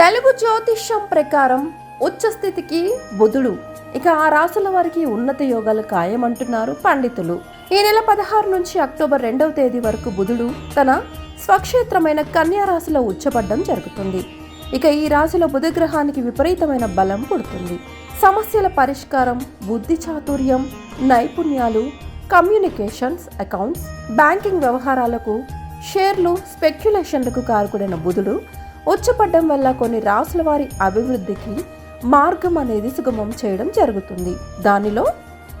తెలుగు జ్యోతిష్యం ప్రకారం ఉచ్చస్థితికి బుధుడు. ఇక ఆ రాసుల వారికి ఉన్నత యోగాలు ఖాయమంటున్నారు పండితులు. ఈ నెల పదహారు నుంచి అక్టోబర్ రెండవ తేదీ వరకు బుధుడు తన స్వక్షేత్రమైన కన్యా రాశిలో ఉచ్చబడ్డం జరుగుతుంది. ఇక ఈ రాశిలో బుధగ్రహానికి విపరీతమైన బలం పుడుతుంది. సమస్యల పరిష్కారం బుద్ధి చాతుర్యం నైపుణ్యాలు కమ్యూనికేషన్స్ అకౌంట్స్ బ్యాంకింగ్ వ్యవహారాలకు షేర్లు స్పెక్యులేషన్లకు కారుకుడైన బుధుడు ఉచ్చపడ్డం వల్ల కొన్ని రాసుల వారి అభివృద్ధికి మార్గం అనేది సుగమం చేయడం జరుగుతుంది. దానిలో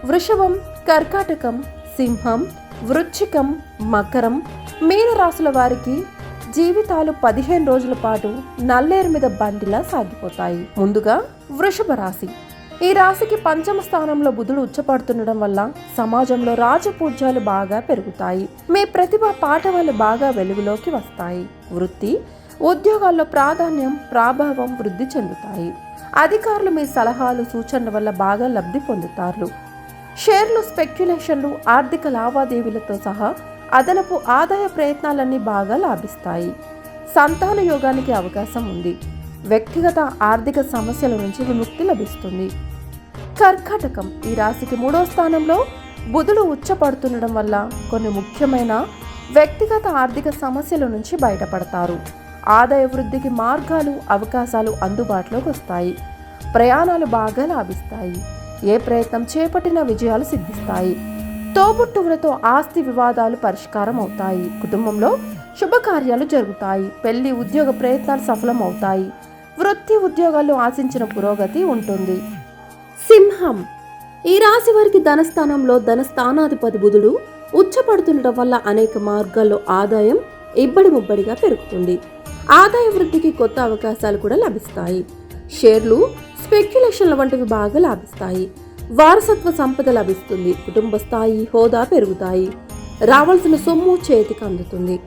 వృషభం కర్కాటకం సింహం వృచ్చికం మకరం మీన రాసుల వారికి జీవితాలు పదిహేను రోజుల పాటు నల్లేరు మీద బండిలా సాగిపోతాయి. ముందుగా వృషభ రాశి. ఈ రాశికి పంచమ స్థానంలో బుధుడు ఉచ్చపడుతుండడం వల్ల సమాజంలో రాజపూజ్యాలు బాగా పెరుగుతాయి. మీ ప్రతిభ పాఠవాలు బాగా వెలుగులోకి వస్తాయి. వృత్తి ఉద్యోగాల్లో ప్రాధాన్యం ప్రాభావం వృద్ధి చెందుతాయి. అధికారులు మీ సలహాలు సూచనల వల్ల బాగా లబ్ధి పొందుతారు. షేర్లు స్పెక్యులేషన్లు ఆర్థిక లావాదేవీలతో సహా అదనపు ఆదాయ ప్రయత్నాలన్నీ బాగా లాభిస్తాయి. సంతాన యోగానికి అవకాశం ఉంది. వ్యక్తిగత ఆర్థిక సమస్యల నుంచి విముక్తి లభిస్తుంది. కర్కాటకం ఈ రాశికి మూడో స్థానంలో బుధుడు ఉచ్చపడుతుండడం వల్ల కొన్ని ముఖ్యమైన వ్యక్తిగత ఆర్థిక సమస్యల నుంచి బయటపడతారు. ఆదాయ వృద్ధికి మార్గాలు అవకాశాలు అందుబాటులోకి వస్తాయి. ప్రయాణాలు బాగా లాభిస్తాయి. ఏ ప్రయత్నం చేపట్టినా విజయాలు సిద్ధిస్తాయి. తోబుట్టువులతో ఆస్తి వివాదాలు పరిష్కారం అవుతాయి. కుటుంబంలో శుభకార్యాలు జరుగుతాయి. పెళ్ళి ఉద్యోగ ప్రయత్నాలు సఫలం అవుతాయి వృత్తి ఉద్యోగాల్లో ఆశించిన పురోగతి ఉంటుంది. సింహం. ఈ రాశి వారికి ధనస్థానంలో ధనస్థానాధిపతి బుధుడు ఉచ్చపడుతుండటం వల్ల అనేక మార్గాల్లో ఆదాయం ఇబ్బడి ముబ్బడిగా పెరుగుతుంది. ఆదాయ వృద్ధికి కొత్త అవకాశాలు కూడా లభిస్తాయి. షేర్లు స్పెక్యులేషన్ల వంటివి బాగా లాభిస్తాయి. వారసత్వ సంపద లభిస్తుంది. కుటుంబ స్థాయి హోదా పెరుగుతాయి. రావాల్సిన సొమ్ము చేతికి అందుతుంది.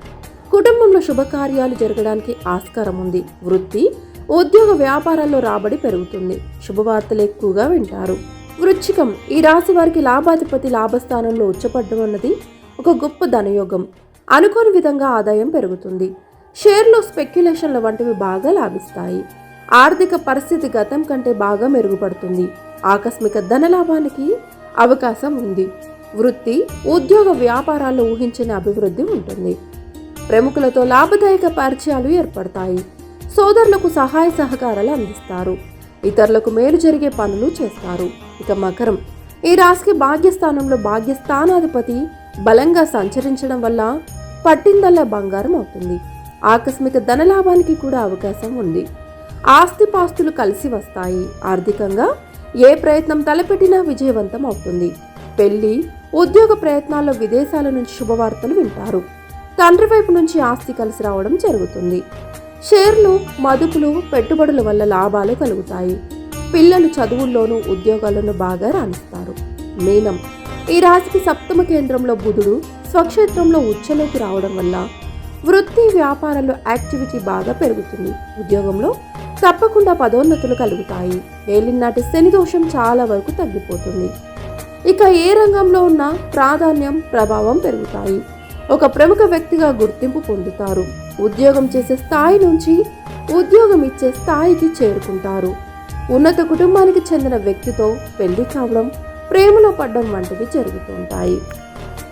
కుటుంబంలో శుభకార్యాలు జరగడానికి ఆస్కారం ఉంది. వృత్తి ఉద్యోగ వ్యాపారాల్లో రాబడి పెరుగుతుంది. శుభవార్తలు ఎక్కువగా వింటారు. వృచ్చికం ఈ రాశి వారికి లాభాధిపతి లాభస్థానంలో ఉచ్చపడ్డం అన్నది ఒక గొప్ప ధనయోగం. అనుకోని విధంగా ఆదాయం పెరుగుతుంది. షేర్లు స్పెక్యులేషన్ల వంటివి బాగా లాభిస్తాయి. ఆర్థిక పరిస్థితి గతం కంటే బాగా మెరుగుపడుతుంది. ఆకస్మిక ధనలాభానికి అవకాశం ఉంది. వృత్తి ఉద్యోగ వ్యాపారాల్లో ఊహించిన అభివృద్ధి ఉంటుంది. ప్రముఖులతో లాభదాయక పరిచయాలు ఏర్పడతాయి. సోదరులకు సహాయ సహకారాలు అందిస్తారు. ఇతరులకు మేలు జరిగే పనులు చేస్తారు. ఇక మకరం. ఈ రాశికి భాగ్యస్థానంలో భాగ్యస్థానాధిపతి బలంగా సంచరించడం వల్ల పట్టిందల్లా బంగారం అవుతుంది. ఆకస్మిక ధనలాభానికి కూడా అవకాశం ఉంది. ఆస్తిపాస్తులు కలిసి వస్తాయి. ఆర్థికంగా ఏ ప్రయత్నం తలపెట్టినా విజయవంతం అవుతుంది. పెళ్ళి ఉద్యోగ ప్రయత్నాల్లో విదేశాల నుంచి శుభవార్తలు వింటారు. తండ్రి వైపు నుంచి ఆస్తి కలిసి రావడం జరుగుతుంది. షేర్లు మదుపులు పెట్టుబడుల వల్ల లాభాలు కలుగుతాయి. పిల్లలు చదువుల్లోనూ ఉద్యోగాలను బాగా రాణిస్తారు. మీనం ఈ రాశికి సప్తమ కేంద్రంలో బుధుడు స్వక్షేత్రంలో ఉచ్చలోకి రావడం వల్ల వృత్తి వ్యాపారాల్లో యాక్టివిటీ బాగా పెరుగుతుంది. ఉద్యోగంలో తప్పకుండా పదోన్నతులు కలుగుతాయి. ఏలినాటి శని దోషం చాలా వరకు తగ్గిపోతుంది. ఇక ఏ రంగంలో ఉన్నా ప్రాధాన్యం ప్రభావం పెరుగుతాయి. ఒక ప్రముఖ వ్యక్తిగా గుర్తింపు పొందుతారు. ఉద్యోగం చేసే స్థాయి నుంచి ఉద్యోగం ఇచ్చే స్థాయికి చేరుకుంటారు. ఉన్నత కుటుంబానికి చెందిన వ్యక్తితో పెళ్ళి కావడం ప్రేమలో పడడం వంటివి జరుగుతుంటాయి